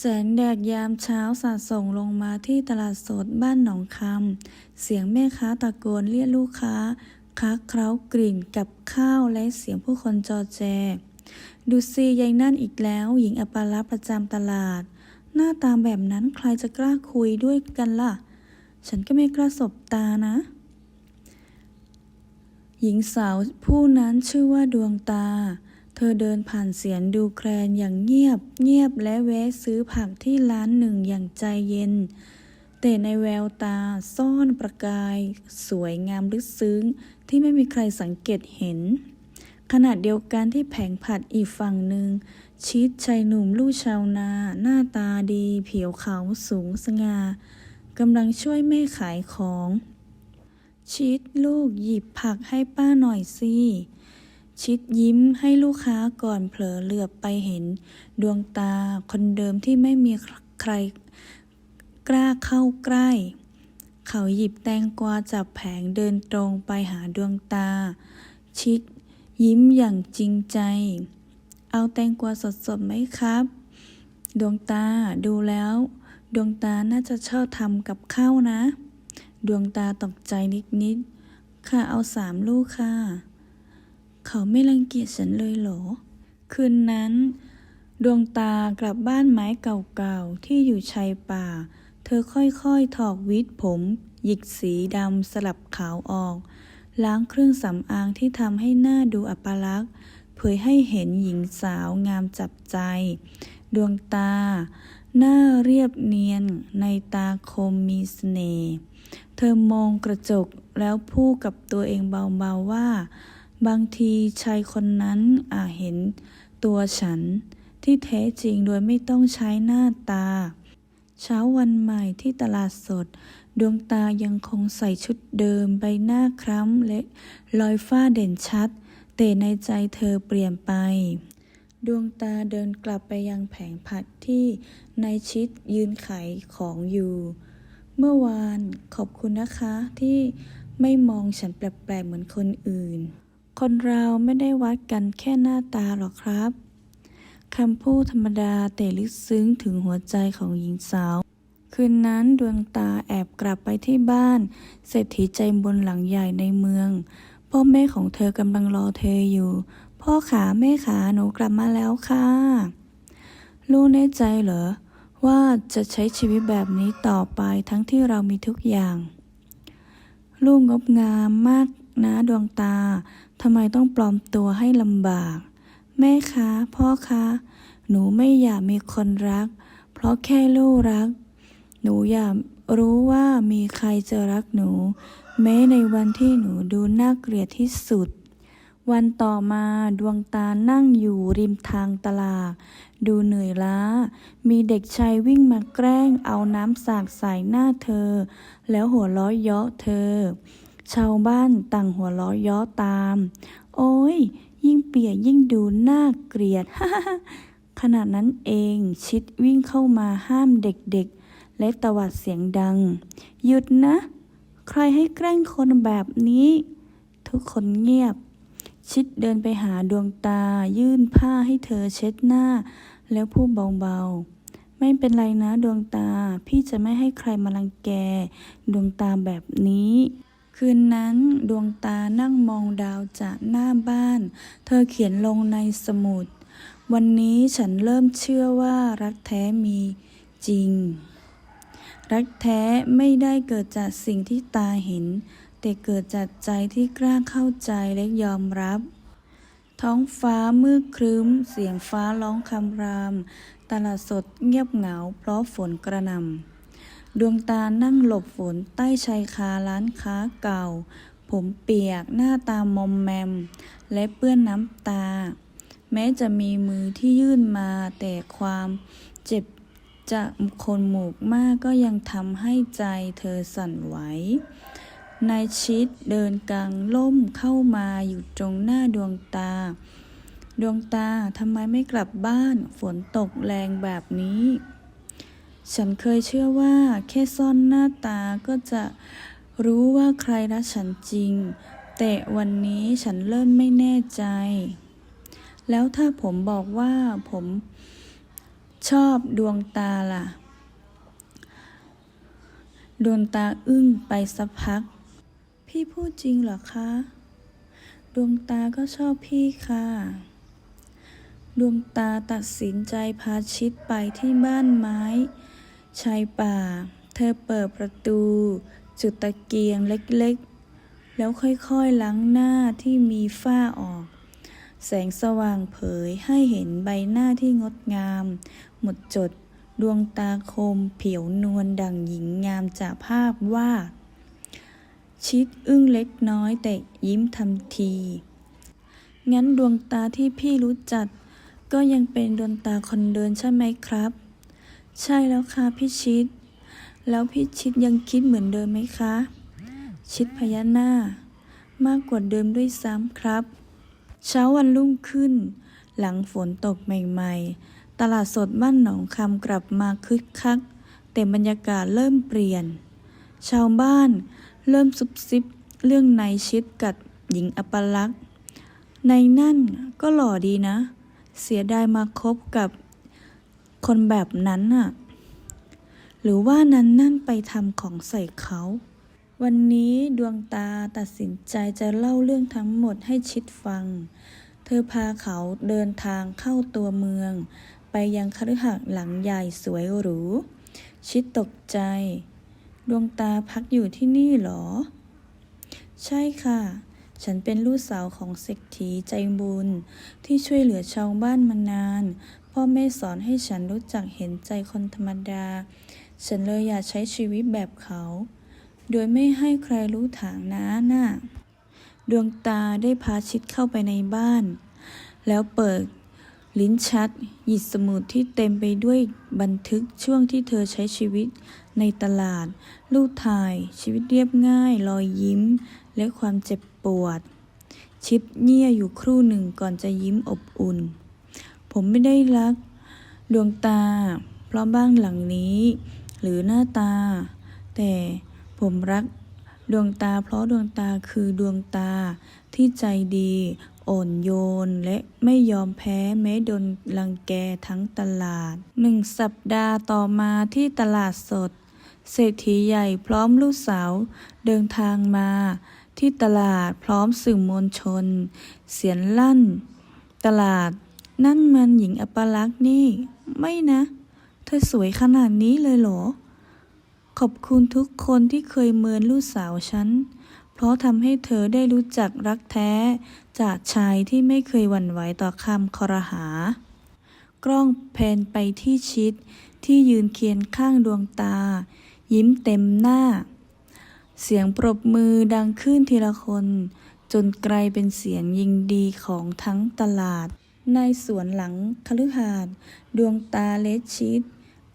แสงแดดยามเช้าสาดส่งลงมาที่ตลาดสดบ้านหนองคำ เสียงแม่ค้าตะโกนเรียกลูกค้าค้าเคล้ากลิ่นกับข้าวและเสียงผู้คนจอแจ ดูสิยายนั่นอีกแล้ว หญิงอัปลัประจำตลาด หน้าตาแบบนั้นใครจะกล้าคุยด้วยกันล่ะ ฉันก็ไม่กล้าสบตานะ หญิงสาวผู้นั้นชื่อว่าดวงตา เธอเดินผ่านเสียนดูแคลนอย่างเงียบ เงียบและแวะซื้อผักที่ร้านหนึ่งอย่างใจเย็น แต่ในแววตาซ่อนประกาย สวยงามลึกซึ้ง ที่ไม่มีใครสังเกตเห็น ขณะเดียวกันที่แผงผัดอีกฝั่งหนึ่ง ชิดชายหนุ่มลูกชาวนา หน้าตาดีผิวขาวสูงสง่ากำลังช่วยแม่ขายของ ชิดลูกหยิบผักให้ป้าหน่อยสิ ชิดยิ้มให้ลูกค้าก่อนเผลอเหลือบไปเห็น ดวงตาคนเดิมที่ไม่มีใครกล้าเข้าใกล้ เขาหยิบแตงกวาจากแผงเดินตรงไปหาดวงตา ชิดยิ้มอย่างจริงใจ เอาแตงกวาสดๆไหมครับ ดวงตาดูแล้ว ดวงตาน่าจะชอบทำกับข้าวนะ ดวงตาตกใจนิดๆค่ะเอาสามลูกค่ะ เขาไม่รังเกียจฉันเลยเหรอ คืนนั้น ดวงตากลับบ้านไม้เก่าๆ ที่อยู่ชายป่า เธอค่อยๆ ถอกวิกผม หยิกสีดำสลับขาวออก ล้างเครื่องสำอางที่ทำให้หน้าดูอัปลักษณ์เผยให้เห็นหญิงสาวงามจับใจ ดวงตา หน้าเรียบเนียน ในตาคมมีเสน่ห์ เธอมองกระจกแล้วพูดกับตัวเองเบาๆว่า บางทีชายคนนั้นอาจเห็นตัวฉันที่แท้จริงโดยไม่ต้องใช้หน้าตา เช้าวันใหม่ที่ตลาดสด ดวงตายังคงใส่ชุดเดิมใบหน้าคล้ำและรอยฝ้าเด่นชัด แต่ในใจเธอเปลี่ยนไป ดวงตาเดินกลับไปยังแผงผัดที่นายชิดยืนขายของอยู่ เมื่อวานขอบคุณนะคะที่ไม่มองฉันแปลกๆเหมือนคนอื่น คนเราไม่ได้วัดกันแค่หน้าตาหรอกครับคำพูดธรรมดาแต่ลึกซึ้งถึงหัวใจของหญิงสาว คืนนั้นดวงตาแอบกลับไปที่บ้าน เศรษฐีใจบนหลังใหญ่ในเมือง พ่อแม่ของเธอกำลังรอเธออยู่ พ่อขาแม่ขาหนูกลับมาแล้วค่ะ ลูกแน่ใจเหรอ ว่าจะใช้ชีวิตแบบนี้ต่อไปทั้งที่เรามีทุกอย่าง ลูกงบงามมากนะดวงตา ทำไมต้องปลอมตัวให้ลำบาก แม่คะพ่อคะ หนูไม่อยากมีคนรัก เพราะแค่ลูกรัก หนูอยากรู้ว่ามีใครจะรักหนู แม้ในวันที่หนูดูน่าเกลียดที่สุด วันต่อมาดวงตานั่งอยู่ริมทางตลาด ดูเหนื่อยล้า มีเด็กชายวิ่งมาแกล้งเอาน้ำสากใส่หน้าเธอ แล้วหัวล้อเยาะเธอ ชาวบ้านต่างหัวล้อยาะตาม โอ้ย ยิ่งเปียกยิ่งดูน่าเกลียด ขณะนั้นเองชิดวิ่งเข้ามาห้ามเด็กๆ และตวาดเสียงดัง หยุดนะ ใครให้แกล้งคนแบบนี้ ทุกคนเงียบ ชิดเดินไปหาดวงตา ยื่นผ้าให้เธอเช็ดหน้า แล้วพูดเบาๆไม่เป็นไรนะดวงตา พี่จะไม่ให้ใครมารังแก ดวงตาแบบนี้ คืนนั้นดวงตานั่งมองดาวจากหน้าบ้าน เธอเขียนลงในสมุด วันนี้ฉันเริ่มเชื่อว่ารักแท้มีจริง รักแท้ไม่ได้เกิดจากสิ่งที่ตาเห็น แต่เกิดจากใจที่กล้าเข้าใจและยอมรับ ท้องฟ้ามืดครึ้ม เสียงฟ้าร้องคำราม ตลาดสดเงียบเหงาเพราะฝนกระหน่ำ ดวงตานั่งหลบฝนใต้ชายคาร้านค้าเก่า ผมเปียกหน้าตามอมแมม และเปื้อนน้ำตา แม้จะมีมือที่ยื่นมาแต่ความเจ็บจากคนหมู่มากก็ยังทำให้ใจเธอสั่นไหวนายชิดเดินกลางล่มเข้ามาอยู่ตรงหน้าดวงตา ดวงตาทำไมไม่กลับบ้าน ฝนตกแรงแบบนี้ ฉันเคยเชื่อว่าแค่ซ่อนหน้าตาก็จะรู้ว่าใครรักฉันจริง แต่วันนี้ฉันเริ่มไม่แน่ใจ แล้วถ้าผมบอกว่าผมชอบดวงตาล่ะ ดวงตาอึ้งไปสักพัก พี่พูดจริงเหรอคะ ดวงตาก็ชอบพี่ค่ะ ดวงตาตัดสินใจพาชิดไปที่บ้านไม้ ชายป่า เธอเปิดประตู จุดตะเกียงเล็กๆ แล้วค่อยๆล้างหน้าที่มีฝ้าออก แสงสว่างเผยให้เห็นใบหน้าที่งดงาม หมดจดดวงตาคมผิวนวลดังหญิงงามจากภาพวาดชิดอึ้งเล็กน้อยแต่ยิ้มทันที งั้นดวงตาที่พี่รู้จัก ก็ยังเป็นดวงตาคนเดินใช่ไหมครับ ใช่แล้วค่ะพี่ชิด แล้วพี่ชิดยังคิดเหมือนเดิมไหมคะ ชิดพยัญหน้ามากกว่าเดิมด้วยซ้ำครับ เช้าวันรุ่งขึ้น หลังฝนตกใหม่ๆ ตลาดสดบ้านหนองคำกลับมาคึกคัก แต่บรรยากาศเริ่มเปลี่ยน ชาวบ้านเริ่มซุบซิบเรื่องนายชิดกับหญิงอัปลักษณ์ในนั่นก็หล่อดีนะ เสียดายมาคบกับ คนแบบนั้นน่ะ หรือว่านั้นนั่นไปทำของใส่เขา วันนี้ดวงตาตัดสินใจจะเล่าเรื่องทั้งหมดให้ชิดฟัง เธอพาเขาเดินทางเข้าตัวเมือง ไปยังคฤหาสน์หลังใหญ่สวยหรู ชิดตกใจ ดวงตาพักอยู่ที่นี่หรอ ใช่ค่ะฉันเป็นลูกสาวของเศรษฐีใจบุญที่ช่วยเหลือชาวบ้านมานาน พ่อแม่สอนให้ฉันรู้จักเห็นใจคนธรรมดา ฉันเลยอยากใช้ชีวิตแบบเขา โดยไม่ให้ใครรู้ถางนะน่ะดวงตาได้พาชิดเข้าไปในบ้าน แล้วเปิดลิ้นชักหยิบสมุดที่เต็มไปด้วยบันทึกช่วงที่เธอใช้ชีวิตในตลาด รูปถ่ายชีวิตเรียบง่าย รอยยิ้ม และความเจ็บปวด ชิดเงี่ยอยู่ครู่หนึ่งก่อนจะยิ้มอบอุ่น ผมไม่ได้รัก ดวงตา เพราะบ้านหลังนี้ หรือหน้าตา แต่ผมรักดวงตา เพราะดวงตาคือดวงตาที่ใจดี อ่อนโยน และไม่ยอมแพ้แม้โดนรังแกทั้งตลาดหนึ่งสัปดาห์ต่อมาที่ตลาดสด เศรษฐีใหญ่พร้อมลูกสาว เดินทางมา ที่ตลาดพร้อมสื่อมวลชน เสียงลั่น ตลาด นั่นมันหญิงอัปลักษณ์นี่ ไม่นะ เธอสวยขนาดนี้เลยเหรอ ขอบคุณทุกคนที่เคยเมินลูกสาวฉัน เพราะทำให้เธอได้รู้จักรักแท้ จากชายที่ไม่เคยหวั่นไหวต่อคำคอรหา กล้องแพนไปที่ชิด ที่ยืนเคียงข้างดวงตา ยิ้มเต็มหน้า เสียงปรบมือดังขึ้นทีละคน จนกลายเป็นเสียงยิงดีของทั้งตลาด ในสวนหลังคฤหาสน์ดวงตาเลชิด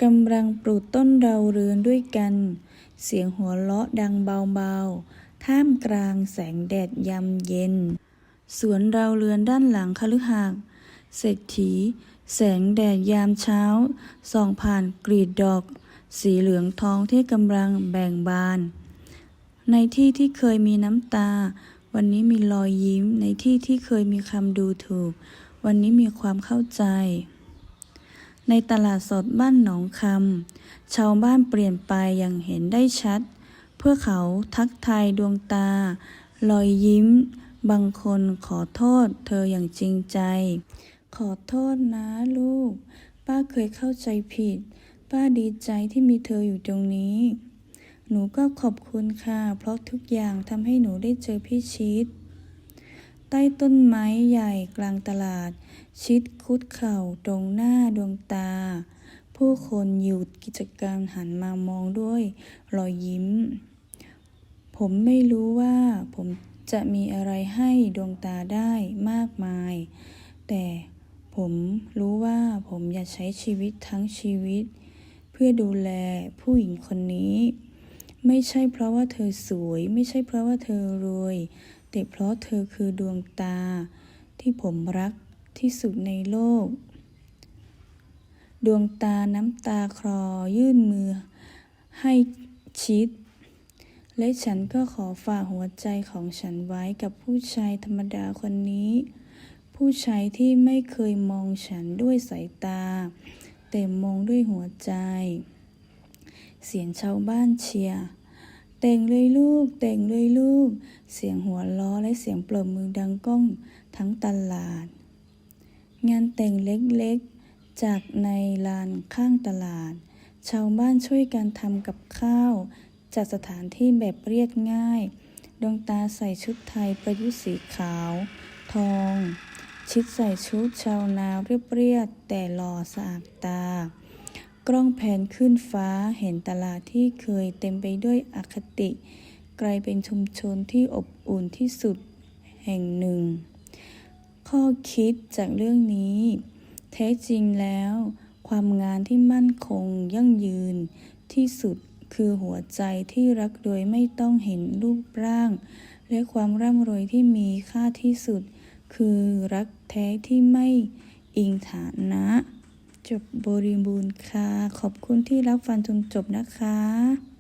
กำลังปลูกต้นดาเรือนด้วยกัน เสียงหัวเราะดังเบาๆ ท่ามกลางแสงแดดยามเย็น สวนดาเรือนด้านหลังคฤหาสน์เศรษฐี แสงแดดยามเช้า ส่องผ่านกรีดดอก สีเหลืองทองที่กำลังแบ่งบาน ในที่ที่เคยมีน้ำตา วันนี้มีรอยยิ้มในที่ที่เคยมีคำดูถูก วันนี้มีความเข้าใจ ในตลาดสดบ้านหนองคำชาวบ้านเปลี่ยนไปอย่างเห็นได้ชัด เพื่อเขาทักทายดวงตา รอยยิ้ม บางคนขอโทษ เธออย่างจริงใจ ขอโทษนะลูก ป้าเคยเข้าใจผิด ป้าดีใจที่มีเธออยู่ตรงนี้ หนูก็ขอบคุณค่ะ เพราะทุกอย่างทำให้หนูได้เจอพี่ชิด ใต้ต้นไม้ใหญ่กลางตลาด ชิดคุดเข่าตรงหน้าดวงตา ผู้คนหยุดกิจการมหันมามองด้วยรอยยิ้ม ผมไม่รู้ว่าผมจะมีอะไรให้ดวงตาได้มากมาย แต่ผมรู้ว่าผมอยากใช้ชีวิตทั้งชีวิต เพื่อดูแลผู้หญิงคนนี้ ไม่ใช่เพราะว่าเธอสวย ไม่ใช่เพราะว่าเธอรวย แต่เพราะเธอคือดวงตาที่ผมรักที่สุดในโลก ดวงตาน้ำตาคลอยื่นมือให้ชิด และฉันก็ขอฝากหัวใจของฉันไว้กับผู้ชายธรรมดาคนนี้ ผู้ชายที่ไม่เคยมองฉันด้วยสายตาแแต่มองด้วยหัวใจ เสียงชาวบ้านเชียร์ แต่งเลยลูก แต่งเลยลูก เสียงหัวล้อและเสียงปรบมือดังก้องทั้งตลาด งานแต่งเล็กๆ จากในลานข้างตลาด ชาวบ้านช่วยกันทำกับข้าว จัดสถานที่แบบเรียบง่าย ดวงตาใส่ชุดไทยประยุกต์สีขาว ทอง ชิดใส่ชุดชาวนาเรียบๆแต่หล่อสะอาดตา กล้องแผนขึ้นฟ้าเห็นตลาดที่เคยเต็มไปด้วยอคติ กลายเป็นชุมชนที่อบอุ่นที่สุดแห่งหนึ่ง ข้อคิดจากเรื่องนี้ แท้จริงแล้ว ความงานที่มั่นคงยั่งยืนที่สุดคือหัวใจที่รักโดยไม่ต้องเห็นรูปร่าง และความร่ำรวยที่มีค่าที่สุด คือรักแท้ที่ไม่อิงฐานะ จบบริบูรณ์ค่ะ ขอบคุณที่รับฟังจนจบนะคะ